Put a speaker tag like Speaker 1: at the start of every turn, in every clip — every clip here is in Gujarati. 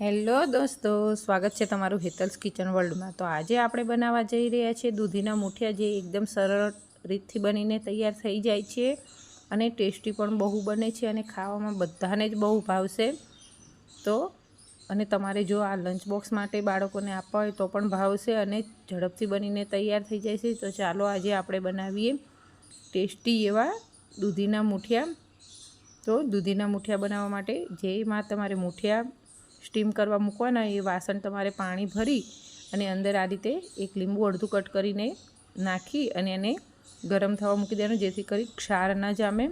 Speaker 1: હેલો દોસ્તો, સ્વાગત છે તમારું હેતલ્સ કિચન વર્લ્ડમાં. તો આજે આપણે બનાવવા જઈ રહ્યા છીએ દૂધીના મૂઠિયા જે એકદમ સરળ રીતથી બનીને તૈયાર થઈ જાય છે અને ટેસ્ટી પણ બહુ બને છે અને ખાવામાં બધાને જ બહુ ભાવશે. તો અને તમારે જો આ લંચ બોક્સ માટે બાળકોને આપવા હોય તો પણ ભાવશે અને ઝડપથી બનીને તૈયાર થઈ જાય છે. તો ચાલો આજે આપણે બનાવીએ ટેસ્ટી એવા દૂધીના મૂઠિયા. તો દૂધીના મૂઠિયા બનાવવા માટે જેમાં તમારે મૂઠિયા સ્ટીમ કરવા મૂકવાના, એ વાસણ તમારે પાણી ભરી અને અંદર આ રીતે એક લીંબુ અડધું કટ કરીને નાખી અને એને ગરમ થવા મૂકી દેવાનું, જેથી કરી ક્ષાર ન જામે.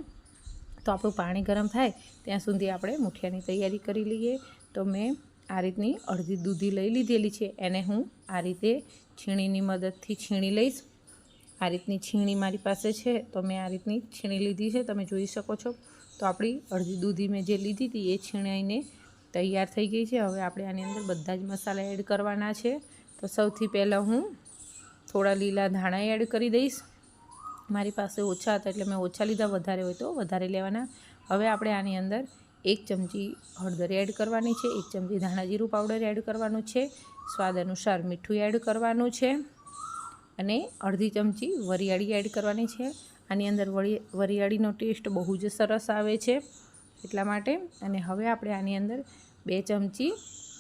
Speaker 1: તો આપણું પાણી ગરમ થાય, ત્યાં સુધી આપણે મૂઠિયાની તૈયારી કરી લઈએ. તો મેં આ રીતની અડધી દૂધી લઈ લીધેલી છે. એને હું આ રીતે છીણીની મદદથી છીણી લઈશ. આ રીતની છીણી મારી પાસે છે, તો મેં આ રીતની છીણી લીધી છે. તમે જોઈ શકો છો. તો આપણી અડધી દૂધી મેં જે લીધી હતી, એ છીણાઈને તૈયાર થઈ ગઈ છે. હવે આપણે આની અંદર બધા જ મસાલા એડ કરવાના છે. તો સૌથી પહેલાં હું થોડા લીલા ધાણા એડ કરી દઈશ. મારી પાસે ઓછા હતા એટલે મેં ઓછા લીધા, વધારે હોય તો વધારે લેવાના. હવે આપણે આની અંદર એક ચમચી હળદર એડ કરવાની છે, એક ચમચી ધાણા જીરું પાવડર એડ કરવાનું છે, સ્વાદ અનુસાર મીઠું એડ કરવાનું છે અને અડધી ચમચી વરિયાળી એડ કરવાની છે. આની અંદર વળી, વરિયાળીનો ટેસ્ટ બહુ જ સરસ આવે છે એટલા માટે. અને હવે આપણે આની અંદર બે ચમચી,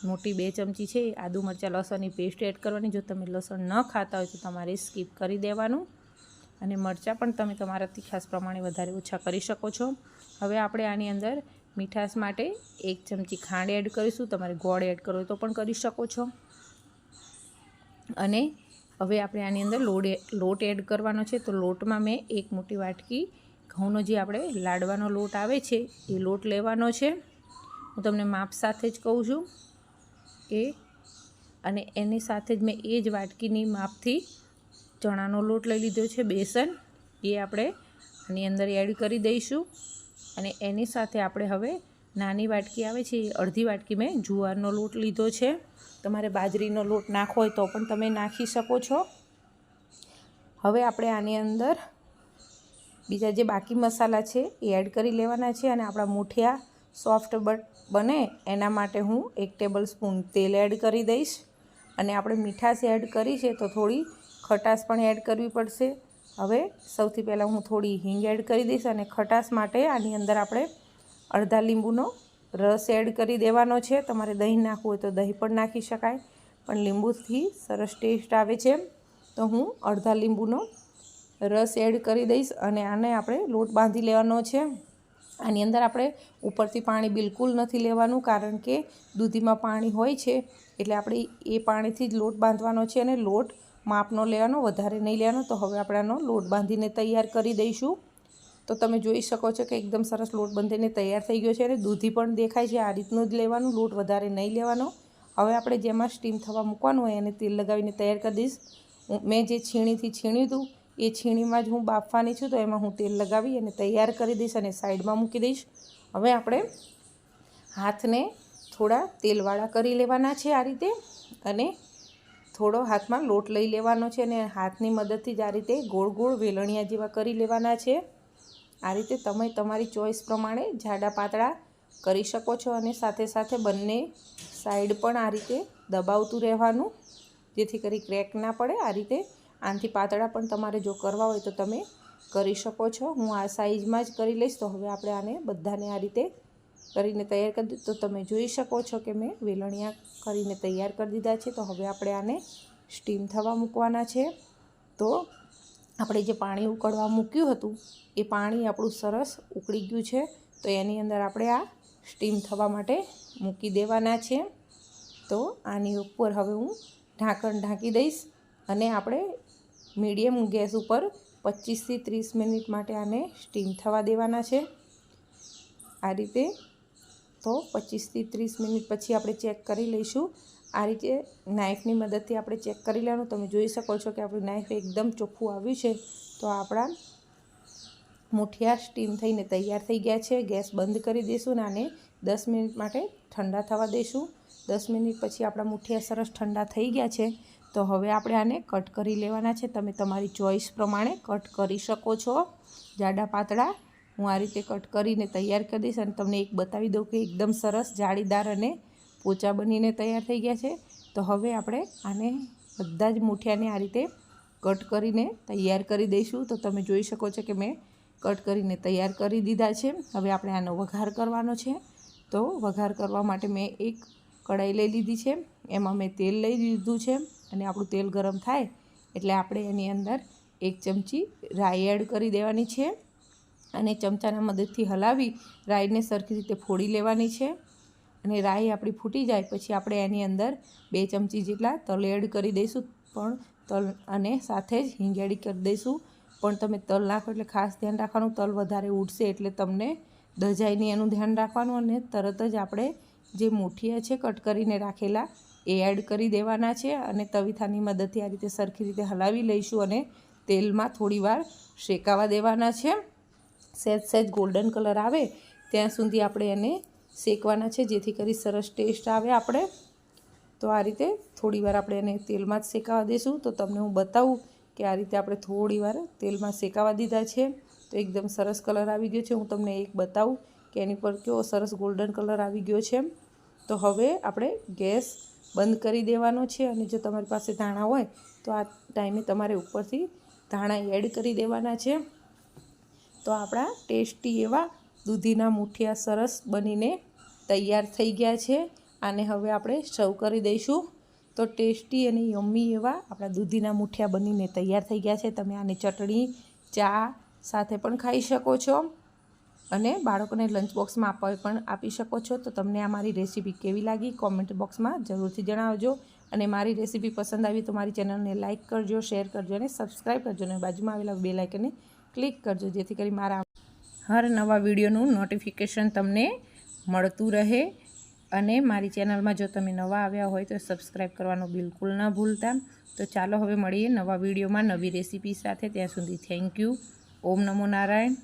Speaker 1: મોટી બે ચમચી છે, આદુ મરચાં, લસણની પેસ્ટ એડ કરવાની. જો તમે લસણ ન ખાતા હોય તો તમારે સ્કીપ કરી દેવાનું. અને મરચાં પણ તમે તમારા તીખાસ પ્રમાણે વધારે ઓછા કરી શકો છો. હવે આપણે આની અંદર મીઠાશ માટે એક ચમચી ખાંડ એડ કરીશું. તમારે ગોળ એડ હોય તો પણ કરી શકો છો. અને હવે આપણે આની અંદર લોડ, લોટ એડ કરવાનો છે. તો લોટમાં મેં એક મોટી વાટકી ઘઉંનો જે આપણે લાડવાનો લોટ આવે છે, એ લોટ લેવાનો છે. હું તમને માપ સાથે જ કહું છું કે, અને એની સાથે જ મેં એ જ વાટકીની માપથી ચણાનો લોટ લઈ લીધો છે, બેસન, એ આપણે આની અંદર એડ કરી દઈશું. અને એની સાથે આપણે હવે નાની વાટકી આવે છે, એ અડધી વાટકી મેં જુવારનો લોટ લીધો છે. તમારે બાજરીનો લોટ નાખવો હોય તો પણ તમે નાખી શકો છો. હવે આપણે આની અંદર બીજા જે બાકી મસાલા છે, એ એડ કરી લેવાના છે અને આપણા મૂઠિયા સોફ્ટ બને, એના માટે હું એક ટેબલ સ્પૂન તેલ એડ કરી દઈશ. અને આપણે મીઠાશ એડ કરી છે તો થોડી ખટાશ પણ એડ કરવી પડશે. હવે સૌથી પહેલાં હું થોડી હિંગ એડ કરી દઈશ અને ખટાશ માટે આની અંદર આપણે અડધા લીંબુનો રસ એડ કરી દેવાનો છે. તમારે દહીં નાખવું હોય તો દહીં પણ નાખી શકાય, પણ લીંબુથી સરસ ટેસ્ટ આવે છે. તો હું અડધા લીંબુનો રસ એડ કરી દઈશ અને આને આપણે લોટ બાંધી લેવાનો છે. આની અંદર આપણે ઉપરથી પાણી બિલકુલ નથી લેવાનું, કારણ કે દૂધીમાં પાણી હોય છે, એટલે આપણે એ પાણીથી જ લોટ બાંધવાનો છે અને લોટ માપનો લેવાનો, વધારે નહીં લેવાનો. તો હવે આપણે આનો લોટ બાંધીને તૈયાર કરી દઈશું. તો તમે જોઈ શકો છો કે એકદમ સરસ લોટ બાંધીને તૈયાર થઈ ગયો છે અને દૂધી પણ દેખાય છે, આ રીતનું જ લેવાનું, લોટ વધારે નહીં લેવાનો. હવે આપણે જેમાં સ્ટીમ થવા મૂકવાનું હોય એને તેલ લગાવીને તૈયાર કરી દઈશ. મેં જે છીણીથી છીણ્યું હતું એ છીણીમાં જ હું બાફવાની છું તો એમાં હું તેલ લગાવી અને તૈયાર કરી દઈશ અને સાઈડમાં મૂકી દઈશ. હવે આપણે હાથને થોડા તેલવાળા કરી લેવાના છે આ રીતે અને થોડો હાથમાં લોટ લઈ લેવાનો છે અને હાથની મદદથી જ આ રીતે ગોળ ગોળ વેલણિયા જેવા કરી લેવાના છે. આ રીતે તમે તમારી ચોઈસ પ્રમાણે જાડા પાતળા કરી શકો છો અને સાથે સાથે બંને સાઈડ પણ આ રીતે દબાવતું રહેવાનું, જેથી કરી ક્રેક ના પડે, આ રીતે આનાથી પાતળા પણ તમારે જો કરવા હોય તો તમે કરી શકો છો. હું આ સાઈઝમાં જ કરી લઈશ. તો હવે આપણે આને બધાને આ રીતે કરીને તૈયાર કરી દીધું તો તમે જોઈ શકો છો કે મેં વેલણિયા કરીને તૈયાર કરી દીધા છે. તો હવે આપણે આને સ્ટીમ થવા મૂકવાના છે. તો આપણે જે પાણી ઉકળવા મૂક્યું હતું, એ પાણી આપણું સરસ ઉકળી ગયું છે. તો એની અંદર આપણે આ સ્ટીમ થવા માટે મૂકી દેવાના છે. તો આની ઉપર હવે હું ઢાંકણ ઢાંકી દઈશ અને આપણે મીડિયમ ગેસ ઉપર પચીસથી ત્રીસ મિનિટ માટે આને સ્ટીમ થવા દેવાના છે. આ રીતે તો પચીસથી ત્રીસ મિનિટ પછી આપણે ચેક કરી લઈશું. આ રીતે નાઇફની મદદથી આપણે ચેક કરી લેવાનું. તમે જોઈ શકો છો કે આપણું નાઇફ એકદમ ચોખ્ખું આવ્યું છે. તો આપણા મુઠિયા સ્ટીમ થઈને તૈયાર થઈ ગયા છે. ગેસ બંધ કરી દઈશું ને આને દસ મિનિટ માટે ઠંડા થવા દઈશું. દસ મિનિટ પછી આપણા મુઠિયા સરસ ઠંડા થઈ ગયા છે. તો હવે આપણે આને કટ કરી લેવાના છે. તમે તમારી ચોઈસ પ્રમાણે કટ કરી શકો છો. જાડા પાતળા. હું આ રીતે કટ કરીને તૈયાર કરી દઈશ અને તમને એક બતાવી દઉં કે એકદમ સરસ જાળીદાર અને પોચા બનીને તૈયાર થઈ ગયા છે. તો હવે આપણે આને બધા જ મૂઠિયાને આ રીતે કટ કરીને તૈયાર કરી દઈશું. તો તમે જોઈ શકો છો કે મેં કટ કરીને તૈયાર કરી દીધા છે. હવે આપણે આનો વઘાર કરવાનો છે. તો વઘાર કરવા માટે મેં એક કઢાઈ લઈ લીધી છે. એમાં મેં તેલ લઈ લીધું છે. અને આપણું તેલ ગરમ થાય એટલે આપણે એની અંદર એક ચમચી રાઈ એડ કરી દેવાની છે અને ચમચાના મદદથી હલાવી રાઈને સરખી રીતે ફોડી લેવાની છે. અને રાઈ આપણી ફૂટી જાય પછી આપણે એની અંદર બે ચમચી જેટલા તલ એડ કરી દઈશું પણ તલ અને સાથે જ હિંગ કરી દઈશું. પણ તમે તલ નાખો એટલે ખાસ ધ્યાન રાખવાનું, તલ વધારે ઉડશે એટલે તમને નહીં એનું ધ્યાન રાખવાનું અને તરત જ આપણે જે મુઠિયા છે, કટ કરીને રાખેલા એ એડ કરી દેવાના છે અને તવીથાની મદદથી આ રીતે સરખી રીતે હલાવી લઈશું અને તેલમાં થોડીવાર શેકાવા દેવાના છે. સહેજ સહેજ ગોલ્ડન કલર આવે ત્યાં સુધી આપણે એને શેકવાના છે, જેથી કરી સરસ ટેસ્ટ આવે આપણે. તો આ રીતે થોડીવાર આપણે એને તેલમાં જ શેકાવા દઈશું તો તમને હું બતાવું કે આ રીતે આપણે થોડીવાર તેલમાં શેકાવા દીધા છે. તો એકદમ સરસ કલર આવી ગયો છે. હું તમને એક બતાવું કે એની પર કેવો સરસ ગોલ્ડન કલર આવી ગયો છે. તો હવે આપણે ગેસ બંધ કરી દેવાનો છે અને જો તમારી પાસે ધાણા હોય, તો આ ટાઈમે તમારે ઉપરથી ધાણા એડ કરી દેવાના છે. તો આપણા ટેસ્ટી એવા દૂધીના મુઠિયા સરસ બનીને તૈયાર થઈ ગયા છે. આને હવે આપણે સર્વ કરી દઈશું. તો ટેસ્ટી અને યમ્મી એવા આપણા દૂધીના મુઠિયા બનીને તૈયાર થઈ ગયા છે. તમે આને ચટણી, ચા સાથે પણ ખાઈ શકો છો. અને બાળકોને લંચ બોક્સમાં આપવા પણ આપી શકો છો. તો તમને આ મારી રેસીપી કેવી લાગી કોમેન્ટ બોક્સમાં જરૂરથી જણાવજો. અને મારી રેસીપી પસંદ આવી તો મારી ચેનલને લાઇક કરજો શેર કરજો અને સબસ્ક્રાઈબ કરજો. અને બાજુમાં આવેલા બે લાઇકને ક્લિક કરજો, જેથી કરી મારા હર નવા વિડીયોનું નોટિફિકેશન તમને મળતું રહે. અને મારી ચેનલમાં જો તમે નવા આવ્યા હોય તો સબસ્ક્રાઈબ કરવાનું બિલકુલ ન ભૂલતા. તો ચાલો હવે મળીએ નવા વિડીયોમાં નવી રેસીપી સાથે. ત્યાં સુધી થેન્ક યુ ઓમ નમો નારાયણ.